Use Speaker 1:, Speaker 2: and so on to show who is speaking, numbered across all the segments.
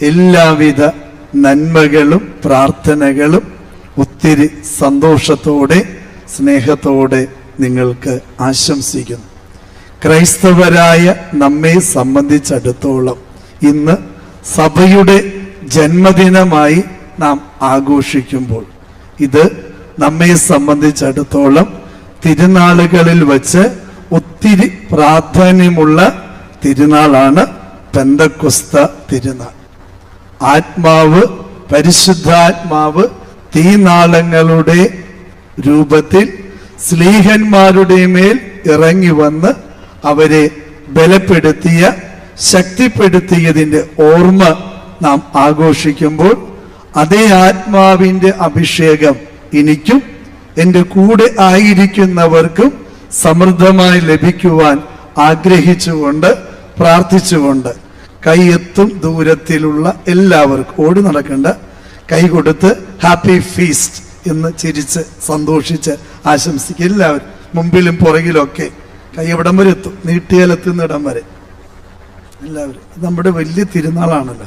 Speaker 1: എല്ലാവിധ നന്മകളും പ്രാർത്ഥനകളും ഒത്തിരി സന്തോഷത്തോടെ സ്നേഹത്തോടെ നിങ്ങൾക്ക് ആശംസിക്കുന്നു. ക്രൈസ്തവരായ നമ്മെ സംബന്ധിച്ചിടത്തോളം ഇന്ന് സഭയുടെ ജന്മദിനമായി നാം ആഘോഷിക്കുമ്പോൾ ഇത് നമ്മെ സംബന്ധിച്ചിടത്തോളം തിരുനാളുകളിൽ വച്ച് ഒത്തിരി പ്രാധാന്യമുള്ള തിരുനാളാണ് പെന്തക്കുസ്ത തിരുനാൾ. ആത്മാവ് പരിശുദ്ധാത്മാവ് തീനാളങ്ങളുടെ രൂപത്തിൽ സ്ലീഹന്മാരുടെ മേൽ ഇറങ്ങി വന്ന് അവരെ ബലപ്പെടുത്തിയ ശക്തിപ്പെടുത്തിയതിന്റെ ഓർമ്മ നാം ആഘോഷിക്കുമ്പോൾ അതേ ആത്മാവിന്റെ അഭിഷേകം എനിക്കും എന്റെ കൂടെ ആയിരിക്കുന്നവർക്കും സമൃദ്ധമായി ലഭിക്കുവാൻ ആഗ്രഹിച്ചുകൊണ്ട് പ്രാർത്ഥിച്ചുകൊണ്ട് കൈയെത്തും ദൂരത്തിലുള്ള എല്ലാവർക്കും ഓടി നടക്കേണ്ട കൈ കൊടുത്ത് ഹാപ്പി ഫീസ്റ്റ് എന്ന് ചിരിച്ച് സന്തോഷിച്ച് ആശംസിക്കുക എല്ലാവരും. മുമ്പിലും പുറകിലൊക്കെ കൈ എവിടം വരെ എത്തും? നീട്ടിയാലെത്തുന്ന ഇടം വരെ. എല്ലാവരും. നമ്മുടെ വലിയ തിരുനാളാണല്ലോ.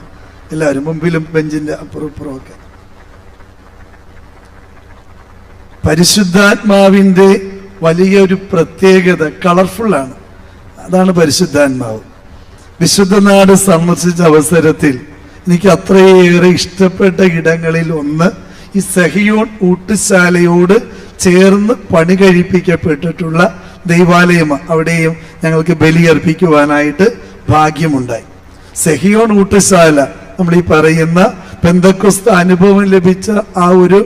Speaker 1: എല്ലാവരും മുമ്പിലും ബെഞ്ചിന്റെ അപ്പുറം പരിശുദ്ധാത്മാവിന്റെ വലിയൊരു പ്രത്യേകത കളർഫുള്ളാണ്. അതാണ് പരിശുദ്ധാത്മാവ്. വിശുദ്ധ നാട് സന്ദർശിച്ച അവസരത്തിൽ എനിക്ക് അത്രയേറെ ഇഷ്ടപ്പെട്ട ഇടങ്ങളിൽ ഒന്ന് ഈ സഹിയോൺ ഊട്ടുശാലയോട് ചേർന്ന് പണി കഴിപ്പിക്കപ്പെട്ടിട്ടുള്ള ദൈവാലയമാണ് അവിടെയും ഞങ്ങൾക്ക് ബലിയർപ്പിക്കുവാനായിട്ട് ഭാഗ്യമുണ്ടായി. സെഹിയോൺ ഊട്ടുശാല നമ്മൾ ഈ പറയുന്ന പെന്തക്കുസ്ത അനുഭവം ലഭിച്ച ആ ഒരു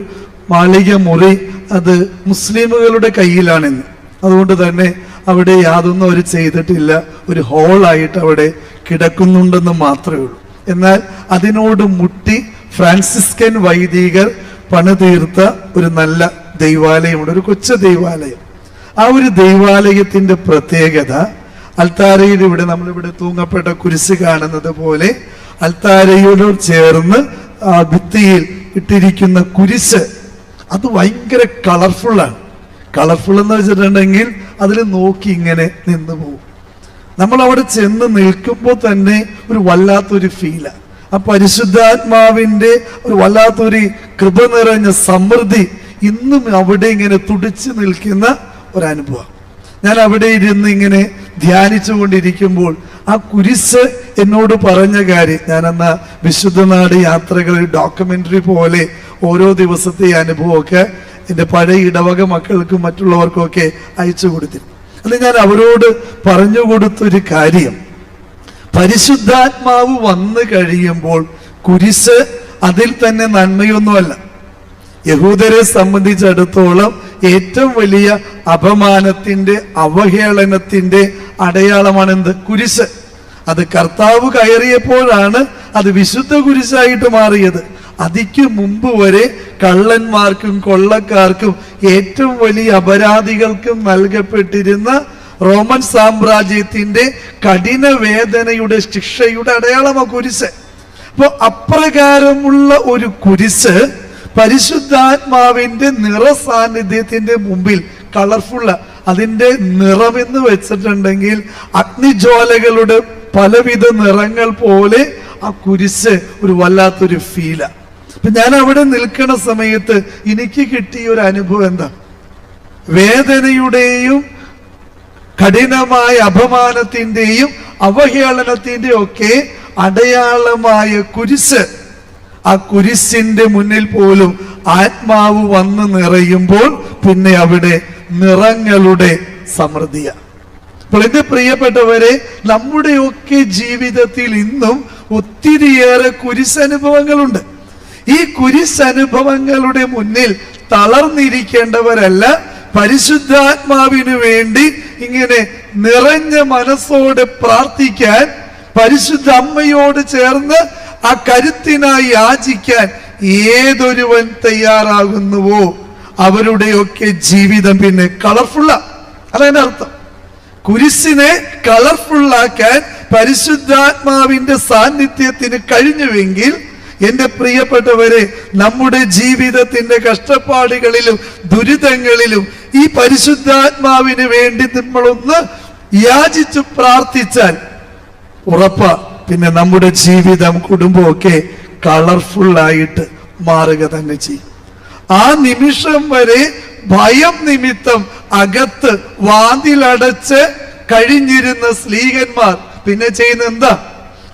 Speaker 1: മാളിക മുറി അത് മുസ്ലിമുകളുടെ കയ്യിലാണെന്ന്. അതുകൊണ്ട് തന്നെ അവിടെ യാതൊന്നും അവർ ചെയ്തിട്ടില്ല. ഒരു ഹോളായിട്ട് അവിടെ കിടക്കുന്നുണ്ടെന്ന് മാത്രമേ ഉള്ളൂ. എന്നാൽ അതിനോട് മുട്ടി ഫ്രാൻസിസ്കൻ വൈദികർ പണിതീർത്ത ഒരു നല്ല ദൈവാലയമുണ്ട്. ഒരു കൊച്ചു ദൈവാലയം. ആ ഒരു ദൈവാലയത്തിന്റെ പ്രത്യേകത അൽത്താരയിൽ ഇവിടെ നമ്മളിവിടെ തൂങ്ങപ്പെട്ട കുരിശ് കാണുന്നത് പോലെ അൽത്താരയോട് ചേർന്ന് ആ ഭിത്തിയിൽ ഇട്ടിരിക്കുന്ന കുരിശ് അത് ഭയങ്കര കളർഫുള്ളാണ് കളർഫുൾ എന്ന് വെച്ചിട്ടുണ്ടെങ്കിൽ അതിൽ നോക്കി ഇങ്ങനെ നിന്ന് പോകും നമ്മൾ അവിടെ ചെന്ന് നിൽക്കുമ്പോൾ തന്നെ ഒരു വല്ലാത്തൊരു ഫീലാണ് ആ പരിശുദ്ധാത്മാവിന്റെ ഒരു വല്ലാത്തൊരു കൃപ നിറഞ്ഞ സമൃദ്ധി ഇന്നും അവിടെ ഇങ്ങനെ തുടിച്ചു നിൽക്കുന്ന ഒരനുഭവം. ഞാൻ അവിടെ ഇരുന്ന് ഇങ്ങനെ ധ്യാനിച്ചുകൊണ്ടിരിക്കുമ്പോൾ ആ കുരിശ് എന്നോട് പറഞ്ഞ കാര്യം ഞാൻ അന്ന് വിശുദ്ധനാട് യാത്രകളിൽ ഡോക്യുമെന്ററി പോലെ ഓരോ ദിവസത്തെ അനുഭവമൊക്കെ എന്റെ പഴയ ഇടവക മക്കൾക്കും മറ്റുള്ളവർക്കും ഒക്കെ അയച്ചു കൊടുത്തിരുന്നു. അത് ഞാൻ അവരോട് പറഞ്ഞു കൊടുത്തൊരു കാര്യം. പരിശുദ്ധാത്മാവ് വന്നു കഴിയുമ്പോൾ കുരിശ് അതിൽ തന്നെ നന്മയൊന്നുമല്ല. യഹൂദരെ സംബന്ധിച്ചിടത്തോളം ഏറ്റവും വലിയ അപമാനത്തിന്റെ അവഹേളനത്തിന്റെ അടയാളമാണ് എന്ത് കുരിശ്. അത് കർത്താവ് കയറിയപ്പോഴാണ് അത് വിശുദ്ധ കുരിശായിട്ട് മാറിയത്. അതിക്ക് മുമ്പ് വരെ കള്ളന്മാർക്കും കൊള്ളക്കാർക്കും ഏറ്റവും വലിയ അപരാധികൾക്കും നൽകപ്പെട്ടിരുന്ന റോമൻ സാമ്രാജ്യത്തിന്റെ കഠിന വേദനയുടെ ശിക്ഷയുടെ അടയാളമാണ് കുരിശ്. അപ്പോൾ അപ്രകാരമുള്ള ഒരു കുരിശ് പരിശുദ്ധാത്മാവിന്റെ നിറസാന്നിധ്യത്തിന്റെ മുമ്പിൽ കളർഫുള്ള അതിന്റെ നിറമെന്ന് വെച്ചിട്ടുണ്ടെങ്കിൽ അഗ്നിജ്വാലകളുടെ പലവിധ നിറങ്ങൾ പോലെ ആ കുരിശ് ഒരു വല്ലാത്തൊരു ഫീല. അപ്പൊ ഞാൻ അവിടെ നിൽക്കുന്ന സമയത്ത് എനിക്ക് കിട്ടിയ ഒരു അനുഭവം എന്താ? വേദനയുടെയും കഠിനമായ അപമാനത്തിന്റെയും അവഹേളനത്തിന്റെയും ഒക്കെ അടയാളമായ കുരിശ്. ആ കുരിശിന്റെ മുന്നിൽ പോലും ആത്മാവ് വന്ന് നിറയുമ്പോൾ പിന്നെ അവിടെ നിറങ്ങളുടെ സമൃദ്ധിയ. അപ്പോൾ എന്റെ പ്രിയപ്പെട്ടവരെ നമ്മുടെയൊക്കെ ജീവിതത്തിൽ ഇന്നും ഒത്തിരിയേറെ കുരിശനുഭവങ്ങളുണ്ട് ഈ കുരിശനുഭവങ്ങളുടെ മുന്നിൽ തളർന്നിരിക്കേണ്ടവരല്ല. പരിശുദ്ധാത്മാവിന് വേണ്ടി ഇങ്ങനെ നിറഞ്ഞ മനസ്സോടെ പ്രാർത്ഥിക്കാൻ പരിശുദ്ധ അമ്മയോട് ചേർന്ന് ആ കരുത്തിനായി യാചിക്കാൻ ഏതൊരുവൻ തയ്യാറാകുന്നുവോ അവരുടെയൊക്കെ ജീവിതം പിന്നെ കളർഫുള്ള അതാണ് അർത്ഥം. കുരിശിനെ കളർഫുള്ളാക്കാൻ പരിശുദ്ധാത്മാവിന്റെ സാന്നിധ്യത്തിന് കഴിഞ്ഞുവെങ്കിൽ എന്റെ പ്രിയപ്പെട്ടവരെ നമ്മുടെ ജീവിതത്തിന്റെ കഷ്ടപ്പാടുകളിലും ദുരിതങ്ങളിലും ഈ പരിശുദ്ധാത്മാവിന് വേണ്ടി നമ്മളൊന്ന് യാചിച്ചു പ്രാർത്ഥിച്ചാൽ ഉറപ്പ. പിന്നെ നമ്മുടെ ജീവിതം കുടുംബമൊക്കെ കളർഫുൾ ആയിട്ട് മാറുക തന്നെ ചെയ്യും. ആ നിമിഷം വരെ ഭയം നിമിത്തം അകത്ത് വാതിലടച്ച് കഴിഞ്ഞിരുന്ന സ്ലീഹന്മാർ പിന്നെ ചെയ്യുന്ന എന്താ?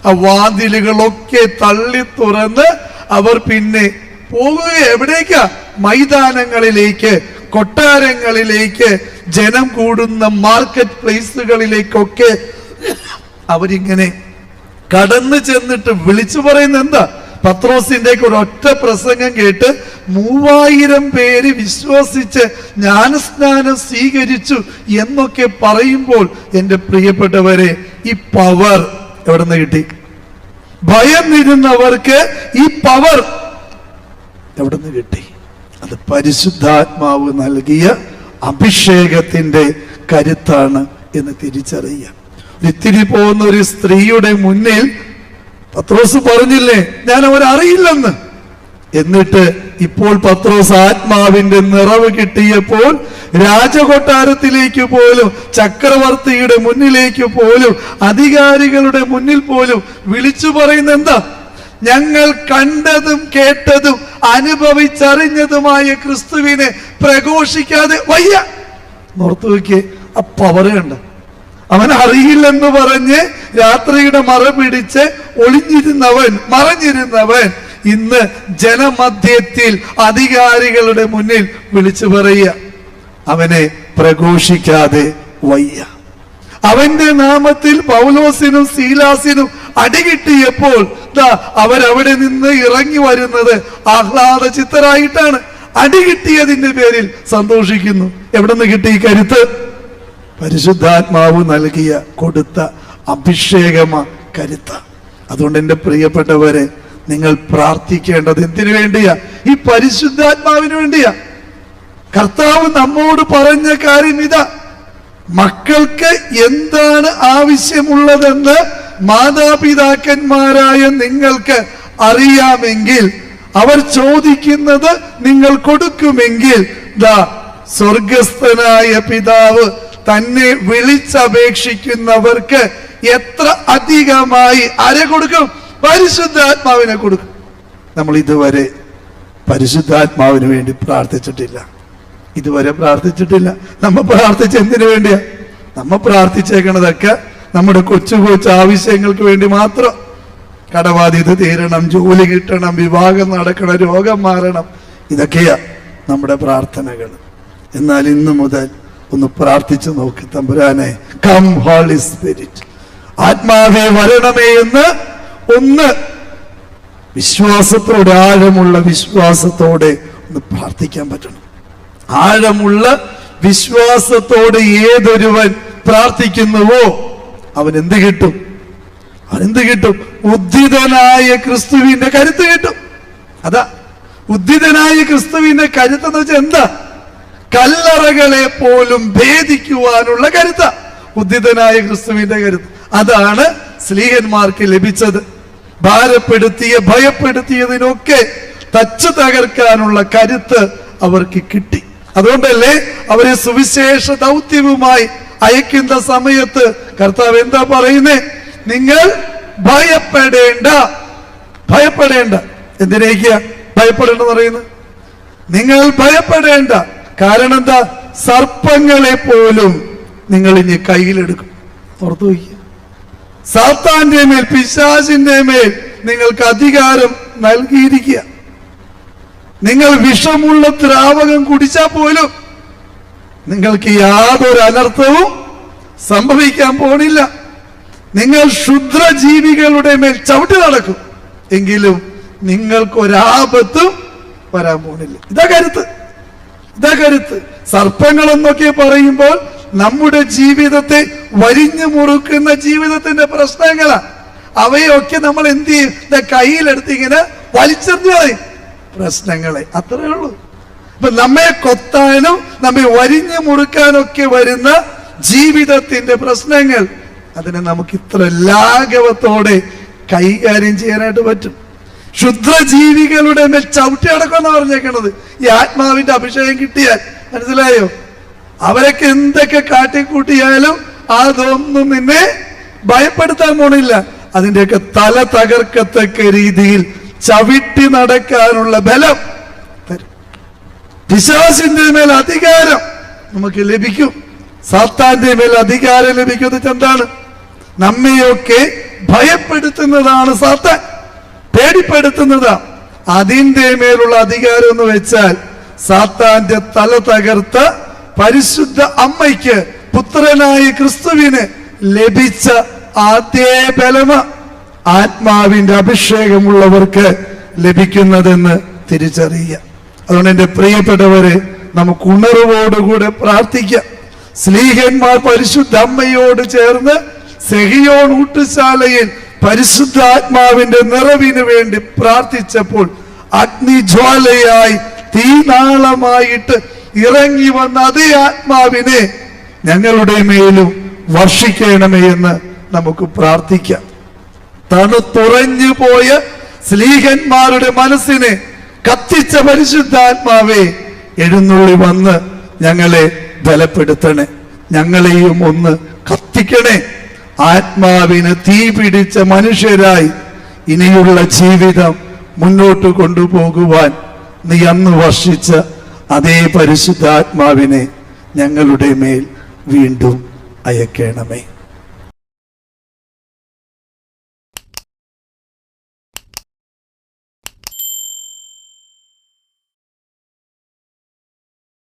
Speaker 1: ആ വാതിലുകളൊക്കെ തള്ളി തുറന്ന് അവർ പിന്നെ പോകുക. എവിടേക്കാ? മൈതാനങ്ങളിലേക്ക് കൊട്ടാരങ്ങളിലേക്ക് ജനം കൂടുന്ന മാർക്കറ്റ് പ്ലേസുകളിലേക്കൊക്കെ അവരിങ്ങനെ കടന്നു ചെന്നിട്ട് വിളിച്ചു പറയുന്ന എന്താ? പത്രോസിന്റെ ഒരു ഒറ്റ പ്രസംഗം കേട്ട് മൂവായിരം പേര് വിശ്വസിച്ച് ജ്ഞാനസ്നാനം സ്വീകരിച്ചു എന്നൊക്കെ പറയുമ്പോൾ എന്റെ പ്രിയപ്പെട്ടവരെ ഈ പവർ എവിടെ നിന്ന് കിട്ടി? ഭയം ഇരുന്നവർക്ക് ഈ പവർ എവിടെ നിന്ന് കിട്ടി? അത് പരിശുദ്ധാത്മാവ് നൽകിയ അഭിഷേകത്തിന്റെ കരുത്താണ് എന്ന് തിരിച്ചറിയുക. ഇത്തിരി പോകുന്ന ഒരു സ്ത്രീയുടെ മുന്നിൽ പത്രോസ് പറഞ്ഞില്ലേ ഞാൻ അവരറിയില്ലെന്ന് എന്നിട്ട് ഇപ്പോൾ പത്രോസ് ആത്മാവിന്റെ നിറവ് കിട്ടിയപ്പോൾ രാജകൊട്ടാരത്തിലേക്ക് പോലും ചക്രവർത്തിയുടെ മുന്നിലേക്ക് പോലും അധികാരികളുടെ മുന്നിൽ പോലും വിളിച്ചു പറയുന്ന എന്താ? ഞങ്ങൾ കണ്ടതും കേട്ടതും അനുഭവിച്ചറിഞ്ഞതുമായ ക്രിസ്തുവിനെ പ്രഘോഷിക്കാതെ വയ്യ. നോക്കിയേ ആ പവറുണ്ട് അവൻ അറിയില്ലെന്ന് പറഞ്ഞ് രാത്രിയുടെ മറ പിടിച്ച് ഒളിഞ്ഞിരുന്നവൻ മറഞ്ഞിരുന്നവൻ ഇന്ന് ജനമധ്യത്തിൽ അധികാരികളുടെ മുന്നിൽ വിളിച്ചു പറയുക. അവനെ പ്രഘോഷിക്കാതെ വയ്യ. അവന്റെ നാമത്തിൽ പൗലോസിനും സീലാസിനും അടികിട്ടിയപ്പോൾ അവരവിടെ നിന്ന് ഇറങ്ങി വരുന്നത് ആഹ്ലാദ ചിത്തരായിട്ടാണ്. അടികിട്ടിയതിന്റെ പേരിൽ സന്തോഷിക്കുന്നു. എവിടെ നിന്ന് കിട്ടി കരുത്ത്? പരിശുദ്ധാത്മാവ് നൽകിയ കൊടുത്ത അഭിഷേകമ കരുത്ത. അതുകൊണ്ട് എന്റെ പ്രിയപ്പെട്ടവരെ നിങ്ങൾ പ്രാർത്ഥിക്കേണ്ടത് എന്തിനു വേണ്ടിയാ? ഈ പരിശുദ്ധാത്മാവിന് വേണ്ടിയാ. കർത്താവ് നമ്മോട് പറഞ്ഞ കാര്യം ഇതാ. മക്കൾക്ക് എന്താണ് ആവശ്യമുള്ളതെന്ന് മാതാപിതാക്കന്മാരായ നിങ്ങൾക്ക് അറിയാമെങ്കിൽ അവർ ചോദിക്കുന്നത് നിങ്ങൾ കൊടുക്കുമെങ്കിൽ ദാ സ്വർഗസ്ഥനായ പിതാവ് തന്നെ വിളിച്ചപേക്ഷിക്കുന്നവർക്ക് എത്ര അധികമായി അര കൊടുക്കും? പരിശുദ്ധാത്മാവിനെ കൊടുക്കും. നമ്മൾ ഇതുവരെ പരിശുദ്ധാത്മാവിന് വേണ്ടി പ്രാർത്ഥിച്ചിട്ടില്ല. ഇതുവരെ പ്രാർത്ഥിച്ചിട്ടില്ല. നമ്മൾ പ്രാർത്ഥിച്ച എന്തിനു വേണ്ടിയാ? നമ്മൾ പ്രാർത്ഥിച്ചേക്കണതൊക്കെ നമ്മുടെ കൊച്ചു കൊച്ചു ആവശ്യങ്ങൾക്ക് വേണ്ടി മാത്രം. കടബാധ്യത തീരണം ജോലി കിട്ടണം വിവാഹം നടക്കണം രോഗം മാറണം. ഇതൊക്കെയാ നമ്മുടെ പ്രാർത്ഥനകൾ. എന്നാൽ ഇന്നു മുതൽ ഒന്ന് പ്രാർത്ഥിച്ചു നോക്കി തമ്പുരാനെ. കം ഹോളി സ്പിരിറ്റ് ആത്മാവേ വരണമേ എന്ന് ഒന്ന് വിശ്വാസത്തോടെ ആഴമുള്ള വിശ്വാസത്തോടെ ഒന്ന് പ്രാർത്ഥിക്കാൻ പറ്റണം. ആഴമുള്ള വിശ്വാസത്തോടെ ഏതൊരുവൻ പ്രാർത്ഥിക്കുന്നുവോ അവൻ എന്ത് കിട്ടും? അവനെന്ത് കിട്ടും? ഉദ്ധിതനായ ക്രിസ്തുവിന്റെ കരുത്ത് കിട്ടും. അതാ ഉദ്ധിതനായ ക്രിസ്തുവിന്റെ കരുത്ത് എന്ന് വെച്ചാൽ എന്താ? കല്ലറകളെ പോലും ഭേദിക്കുവാനുള്ള കരുത്ത. ഉദ്ധിതനായ ക്രിസ്തുവിന്റെ കരുത്ത്. അതാണ് സ്ലീഹന്മാർക്ക് ലഭിച്ചത് ഭാരപ്പെടുത്തിയ ഭയപ്പെടുത്തിയതിനൊക്കെ തച്ചു തകർക്കാനുള്ള കരുത്ത് അവർക്ക് കിട്ടി. അതുകൊണ്ടല്ലേ അവരെ സുവിശേഷ ദൗത്യവുമായി അയക്കുന്ന സമയത്ത് കർത്താവ് എന്താ പറയുന്നേ? നിങ്ങൾ ഭയപ്പെടേണ്ട ഭയപ്പെടേണ്ട. എന്തിനേക്കാ ഭയപ്പെടേണ്ട പറയുന്നു. നിങ്ങൾ ഭയപ്പെടേണ്ട. കാരണം എന്താ സർപ്പങ്ങളെ പോലും നിങ്ങൾ ഇനി കയ്യിലെടുക്കും. ഓർത്തു വയ്ക്കുക. സാത്താന്റെ മേൽ പിശാചിന്റെ മേൽ നിങ്ങൾക്ക് അധികാരം നൽകിയിരിക്കുക. നിങ്ങൾ വിഷമുള്ള ദ്രാവകം കുടിച്ചാൽ പോലും നിങ്ങൾക്ക് യാതൊരു അനർത്ഥവും സംഭവിക്കാൻ പോണില്ല. നിങ്ങൾ ക്ഷുദ്രജീവികളുടെ മേൽ ചവിട്ടി നടക്കും. എങ്കിലും നിങ്ങൾക്കൊരാപത്തും വരാൻ പോണില്ല. ഇതാ കരുത്ത്. ഇതാ കരുത്ത്. സർപ്പങ്ങൾ എന്നൊക്കെ പറയുമ്പോൾ നമ്മുടെ ജീവിതത്തെ വരിഞ്ഞു മുറുക്കുന്ന ജീവിതത്തിന്റെ പ്രശ്നങ്ങളാ. അവയൊക്കെ നമ്മൾ എന്ത് ചെയ്യും? കയ്യിലെടുത്ത് ഇങ്ങനെ വലിച്ചെറിഞ്ഞു കളയും. പ്രശ്നങ്ങളെ. അത്രേ ഉള്ളൂ. ഇപ്പൊ നമ്മെ കൊത്താനും നമ്മെ വരിഞ്ഞു മുറുക്കാനൊക്കെ വരുന്ന ജീവിതത്തിന്റെ പ്രശ്നങ്ങൾ അതിനെ നമുക്ക് ഇത്ര ലാഘവത്തോടെ കൈകാര്യം ചെയ്യാനായിട്ട് പറ്റും. ക്ഷുദ്രജീവികളുടെ മേൽ ചവിട്ടി അടക്കം എന്ന് പറഞ്ഞേക്കണത്. ഈ ആത്മാവിന്റെ അഭിഷേകം കിട്ടിയാൽ. മനസ്സിലായോ? അവരൊക്കെ എന്തൊക്കെ കാട്ടിക്കൂട്ടിയാലും അതൊന്നും നിന്നെ ഭയപ്പെടുത്താൻ പോണില്ല. അതിന്റെയൊക്കെ തല തകർക്കത്തക്ക രീതിയിൽ ചവിട്ടി നടക്കാനുള്ള ബലം തരും. പിശാസിന്റെ മേൽ അധികാരം നമുക്ക് ലഭിക്കും. സാത്താന്റെ മേൽ അധികാരം ലഭിക്കുന്നത് എന്താണ്? നമ്മയൊക്കെ ഭയപ്പെടുത്തുന്നതാണ് സാത്താൻ. പേടിപ്പെടുത്തുന്നതാ. അതിന്റെ മേലുള്ള അധികാരം എന്ന് വെച്ചാൽ സാത്താന്റെ തല തകർത്ത പരിശുദ്ധ അമ്മയ്ക്ക് പുത്രനായ ക്രിസ്തുവിന് ലഭിച്ച ആദ്യ ബലമ ആത്മാവിന്റെ അഭിഷേകമുള്ളവർക്ക് ലഭിക്കുന്നതെന്ന് തിരിച്ചറിയുക. അതുകൊണ്ട് എന്റെ പ്രിയപ്പെട്ടവരെ നമുക്ക് ഉണർവോടുകൂടെ പ്രാർത്ഥിക്കാം. സ്ലീഹന്മാർ പരിശുദ്ധ അമ്മയോട് ചേർന്ന് സെഹിയോൺ ഊട്ടുശാലയിൽ പരിശുദ്ധാത്മാവിന്റെ നിറവിന് വേണ്ടി പ്രാർത്ഥിച്ചപ്പോൾ അഗ്നിജ്വാലയായി തീനാളമായിട്ട് ഇറങ്ങി വന്ന അതേ ആത്മാവിനെ ഞങ്ങളുടെ മേലും വർഷിക്കണമേ എന്ന് നമുക്ക് പ്രാർത്ഥിക്കാം. തണുത്തുറഞ്ഞു പോയ സ്ലീഹന്മാരുടെ മനസ്സിനെ കത്തിച്ച പരിശുദ്ധാത്മാവേ എഴുന്നള്ളി വന്ന് ഞങ്ങളെ ബലപ്പെടുത്തണേ. ഞങ്ങളെയും ഒന്ന് കത്തിക്കണേ. ആത്മാവിന് തീ പിടിച്ച മനുഷ്യരായി ഇനിയുള്ള ജീവിതം മുന്നോട്ട് കൊണ്ടുപോകുവാൻ നീ അന്ന് വർഷിച്ച അതേ പരിശുദ്ധാത്മാവിനെ ഞങ്ങളുടെ മേൽ വീണ്ടും അയക്കണമേ.